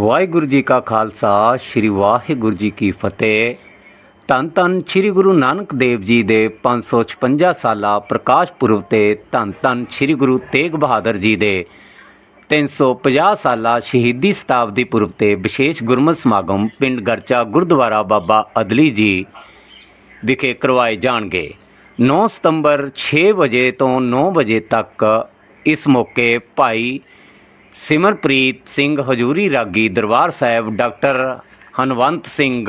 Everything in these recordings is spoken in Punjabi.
ਵਾਹਿਗੁਰੂ ਜੀ ਕਾ ਖਾਲਸਾ, ਸ੍ਰੀ ਵਾਹਿਗੁਰੂ ਜੀ ਕੀ ਫਤਿਹ। ਧੰਨ ਧੰਨ ਸ੍ਰੀ ਗੁਰੂ ਨਾਨਕ ਦੇਵ ਜੀ ਦੇ 556 ਸਾਲਾ ਪ੍ਰਕਾਸ਼ ਪੁਰਬ ਤੇ ਧੰਨ ਧੰਨ ਸ੍ਰੀ ਗੁਰੂ ਤੇਗ ਬਹਾਦਰ ਜੀ ਦੇ 350 ਸਾਲਾ ਸ਼ਹੀਦੀ ਸ਼ਤਾਬਦੀ ਪੁਰਬ ਤੇ ਵਿਸ਼ੇਸ਼ ਗੁਰਮਤਿ ਸਮਾਗਮ ਪਿੰਡ ਗਰਚਾ ਗੁਰਦੁਆਰਾ ਬਾਬਾ ਅਦਲੀ ਜੀ ਵਿਖੇ ਕਰਵਾਏ ਜਾਣਗੇ। 9 ਸਤੰਬਰ 6 ਵਜੇ ਤੋਂ 9 ਵਜੇ ਤੱਕ ਇਸ ਮੌਕੇ ਭਾਈ ਸਿਮਰਪ੍ਰੀਤ ਸਿੰਘ ਹਜੂਰੀ ਰਾਗੀ ਦਰਬਾਰ ਸਾਹਿਬ ਡਾਕਟਰ ਹਨਵੰਤ ਸਿੰਘ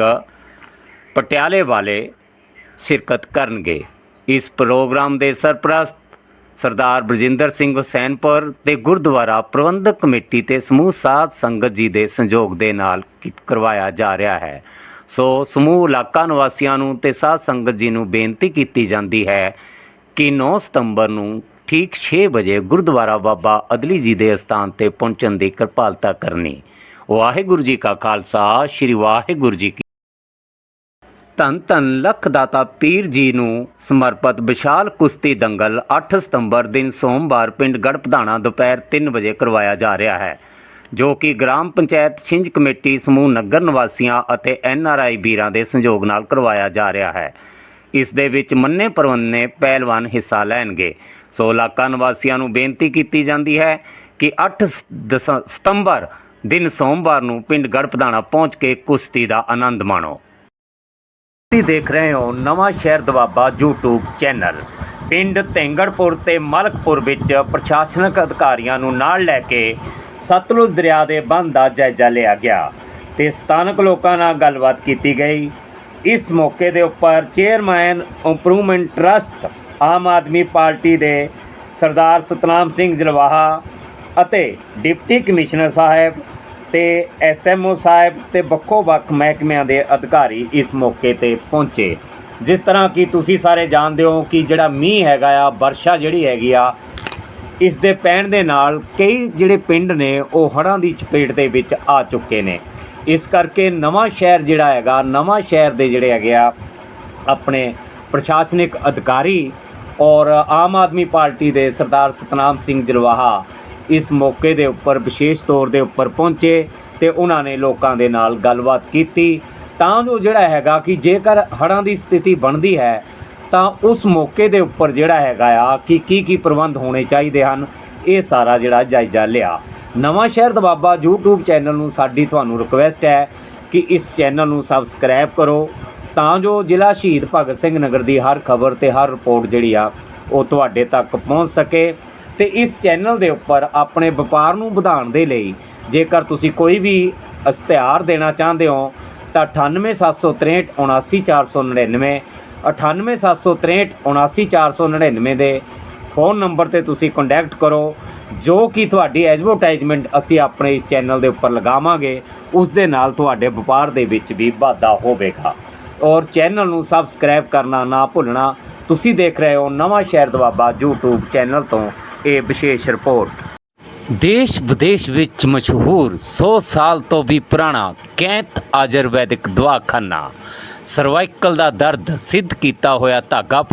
ਪਟਿਆਲੇ ਵਾਲੇ ਸ਼ਿਰਕਤ ਕਰਨਗੇ। ਇਸ ਪ੍ਰੋਗਰਾਮ ਦੇ ਸਰਪ੍ਰਸਤ ਸਰਦਾਰ ਬਰਜਿੰਦਰ ਸਿੰਘ ਹੁਸੈਨਪੁਰ ਤੇ ਗੁਰਦੁਆਰਾ ਪ੍ਰਬੰਧਕ ਕਮੇਟੀ ਤੇ ਸਮੂਹ ਸਾਧ ਸੰਗਤ ਜੀ ਦੇ ਸੰਯੋਗ ਦੇ ਨਾਲ ਕੀ- ਕਰਵਾਇਆ ਜਾ ਰਿਹਾ ਹੈ। ਸੋ ਸਮੂਹ ਇਲਾਕਾ ਨਿਵਾਸੀਆਂ ਨੂੰ ਤੇ ਸਾਧ ਸੰਗਤ ਜੀ ਨੂੰ ਬੇਨਤੀ ਕੀਤੀ ਜਾਂਦੀ ਹੈ ਕਿ 9 ਸਤੰਬਰ ਨੂੰ ਠੀਕ 6 ਵਜੇ ਗੁਰਦੁਆਰਾ ਬਾਬਾ ਅਦਲੀ ਜੀ ਦੇ ਸਥਾਨ ਤੇ ਪਹੁੰਚਣ ਦੀ ਕਿਰਪਾਲਤਾ ਕਰਨੀ। ਵਾਹਿਗੁਰੂ ਜੀ ਕਾ ਖਾਲਸਾ, ਸ੍ਰੀ ਵਾਹਿਗੁਰੂ ਜੀ ਕੀ ਧੰਨ ਧੰਨ ਲੱਖ ਦਾਤਾ ਪੀਰ ਜੀ ਨੂੰ ਸਮਰਪਿਤ ਵਿਸ਼ਾਲ ਕੁਸ਼ਤੀ ਦੰਗਲ 8 ਸਤੰਬਰ ਦਿਨ ਸੋਮਵਾਰ ਪਿੰਡ ਗੜਪਧਾਣਾ ਦੁਪਹਿਰ 3 ਵਜੇ ਕਰਵਾਇਆ ਜਾ ਰਿਹਾ ਹੈ, ਜੋ ਕਿ ਗ੍ਰਾਮ ਪੰਚਾਇਤ ਛਿੰਝ ਕਮੇਟੀ ਸਮੂਹ ਨਗਰ ਨਿਵਾਸੀਆਂ ਅਤੇ ਐਨ ਆਰ ਆਈ ਵੀਰਾਂ ਦੇ ਸੰਯੋਗ ਨਾਲ ਕਰਵਾਇਆ ਜਾ ਰਿਹਾ ਹੈ। ਇਸ ਦੇ ਵਿੱਚ ਮੰਨੇ ਪਰਵੰਨੇ ਪਹਿਲਵਾਨ ਹਿੱਸਾ ਲੈਣਗੇ। ਸੋ ਇਲਾਕਾ ਨਿਵਾਸੀਆਂ ਨੂੰ ਬੇਨਤੀ ਕੀਤੀ ਜਾਂਦੀ ਹੈ ਕਿ 8 ਸ- ਦਸ- ਸਤੰਬਰ ਦਿਨ ਸੋਮਵਾਰ ਨੂੰ ਪਿੰਡ ਗੜਪਧਾਣਾ ਪਹੁੰਚ ਕੇ ਕੁਸ਼ਤੀ ਦਾ ਆਨੰਦ ਮਾਣੋ। ਤੁਸੀਂ ਦੇਖ ਰਹੇ ਹੋ ਨਵਾਂ ਸ਼ਹਿਰ ਦਵਾਬਾ YouTube ਚੈਨਲ। ਪਿੰਡ ਤੈਂਗੜਪੁਰ ਤੇ ਮਲਕਪੁਰ ਵਿੱਚ ਪ੍ਰਸ਼ਾਸਨਿਕ ਅਧਿਕਾਰੀਆਂ ਨੂੰ ਨਾਲ ਲੈ ਕੇ ਸਤਲੁਜ ਦਰਿਆ ਦੇ ਬੰਦ ਦਾ ਜਾਇਜ਼ਾ ਲਿਆ ਗਿਆ ਤੇ ਸਥਾਨਕ ਲੋਕਾਂ ਨਾਲ ਗੱਲਬਾਤ ਕੀਤੀ ਗਈ। ਇਸ ਮੌਕੇ ਦੇ ਉੱਪਰ chairman improvement trust Aam Aadmi party ਦੇ ਸਰਦਾਰ ਸਤਨਾਮ ਸਿੰਘ ਜਲਵਾਹਾ ਅਤੇ ਡਿਪਟੀ ਕਮਿਸ਼ਨਰ ਸਾਹਿਬ ਤੇ ਐਸਐਮਓ ਸਾਹਿਬ ਤੇ ਵੱਖੋ ਵੱਖ ਮਹਿਕਮਿਆਂ ਦੇ ਅਧਿਕਾਰੀ ਇਸ ਮੌਕੇ ਤੇ ਪਹੁੰਚੇ। ਜਿਸ ਤਰ੍ਹਾਂ ਕਿ ਤੁਸੀਂ ਸਾਰੇ ਜਾਣਦੇ ਹੋ ਕਿ ਜਿਹੜਾ ਮੀਂਹ ਹੈਗਾ ਆ, ਵਰਸ਼ਾ ਜਿਹੜੀ ਹੈਗੀ ਆ, ਇਸ ਦੇ ਪੈਣ ਦੇ ਨਾਲ ਕਈ ਜਿਹੜੇ ਪਿੰਡ ਨੇ ਉਹ ਹੜ੍ਹਾਂ ਦੀ ਚਪੇਟ ਦੇ ਵਿੱਚ ਆ ਚੁੱਕੇ ਨੇ। ਇਸ ਕਰਕੇ ਨਵਾਂ ਸ਼ਹਿਰ ਜਿਹੜਾ ਹੈਗਾ, ਨਵਾਂ ਸ਼ਹਿਰ ਦੇ ਜਿਹੜੇ ਹੈਗੇ ਆ, ਆਪਣੇ ਪ੍ਰਸ਼ਾਸਨਿਕ ਅਧਿਕਾਰੀ ਔਰ ਆਮ ਆਦਮੀ ਪਾਰਟੀ ਦੇ ਸਰਦਾਰ ਸਤਨਾਮ ਸਿੰਘ ਜਲਵਾਹਾ ਇਸ ਮੌਕੇ ਦੇ ਉੱਪਰ ਵਿਸ਼ੇਸ਼ ਤੌਰ ਦੇ ਉੱਪਰ ਪਹੁੰਚੇ ਤੇ ਉਹਨਾਂ ਨੇ ਲੋਕਾਂ ਦੇ ਨਾਲ ਗੱਲਬਾਤ ਕੀਤੀ। ਤਾਂ ਜੋ ਜਿਹੜਾ ਹੈਗਾ ਕਿ ਜੇਕਰ ਹੜ੍ਹਾਂ ਦੀ ਸਥਿਤੀ ਬਣਦੀ ਹੈ, ਤਾਂ ਉਸ ਮੌਕੇ ਦੇ ਉੱਪਰ ਜਿਹੜਾ ਹੈਗਾ ਆ ਕਿ ਕੀ ਕੀ ਪ੍ਰਬੰਧ ਹੋਣੇ ਚਾਹੀਦੇ ਹਨ, ਇਹ ਸਾਰਾ ਜਿਹੜਾ ਜਾਇਜ਼ਾ ਲਿਆ। ਨਵਾਂ ਸ਼ਹਿਰ ਦਬਾਬਾ YouTube ਚੈਨਲ ਨੂੰ ਸਾਡੀ ਤੁਹਾਨੂੰ ਰਿਕੁਐਸਟ ਹੈ ਕਿ ਇਸ ਚੈਨਲ ਨੂੰ ਸਬਸਕ੍ਰਾਈਬ ਕਰੋ। ਤਾਂ ਜੋ ਜ਼ਿਲ੍ਹਾ ਸ਼ਹੀਦ ਭਗਤ ਸਿੰਘ ਨਗਰ ਦੀ ਹਰ ਖਬਰ ਤੇ ਹਰ ਰਿਪੋਰਟ ਜਿਹੜੀ ਆ, ਉਹ ਤੁਹਾਡੇ ਤੱਕ ਪਹੁੰਚ ਸਕੇ। ਤੇ ਇਸ ਚੈਨਲ ਦੇ ਉੱਪਰ ਆਪਣੇ ਵਪਾਰ ਨੂੰ ਵਧਾਉਣ ਦੇ ਲਈ, ਜੇਕਰ ਤੁਸੀਂ ਕੋਈ ਵੀ ਇਸ਼ਤਿਹਾਰ ਦੇਣਾ ਚਾਹੁੰਦੇ ਹੋ, ਤਾਂ 9876379499 9876379499 ਦੇ ਫੋਨ ਨੰਬਰ ਤੇ ਤੁਸੀਂ ਕੰਟੈਕਟ ਕਰੋ, ਜੋ ਕਿ ਤੁਹਾਡੀ ਐਡਵਰਟਾਈਜ਼ਮੈਂਟ ਅਸੀਂ ਆਪਣੇ ਇਸ ਚੈਨਲ ਦੇ ਉੱਪਰ ਲਗਾਵਾਂਗੇ, ਉਸ ਦੇ ਨਾਲ ਤੁਹਾਡੇ ਵਪਾਰ ਦੇ ਵਿੱਚ ਵੀ ਵਾਧਾ ਹੋਵੇਗਾ। ਔਰ ਚੈਨਲ ਨੂੰ ਸਬਸਕ੍ਰਾਈਬ ਕਰਨਾ ਨਾ ਭੁੱਲਣਾ। ਤੁਸੀਂ ਦੇਖ ਰਹੇ ਹੋ ਨਵਾਂ ਸ਼ਹਿਰ ਦਵਾਬਾ YouTube ਚੈਨਲ ਤੋਂ ਇਹ ਵਿਸ਼ੇਸ਼ ਰਿਪੋਰਟ। ਦੇਸ਼ ਵਿਦੇਸ਼ ਵਿੱਚ ਮਸ਼ਹੂਰ 100 ਸਾਲ ਤੋਂ ਵੀ ਪੁਰਾਣਾ ਕੈਂਤ ਆਯੁਰਵੈਦਿਕ ਦਵਾਖਾਨਾ। ਸਰਵਾਈਕਲ ਦਾ ਦਰਦ ਸਿੱਧ ਕੀਤਾ ਹੋਇਆ ਧਾਗਾ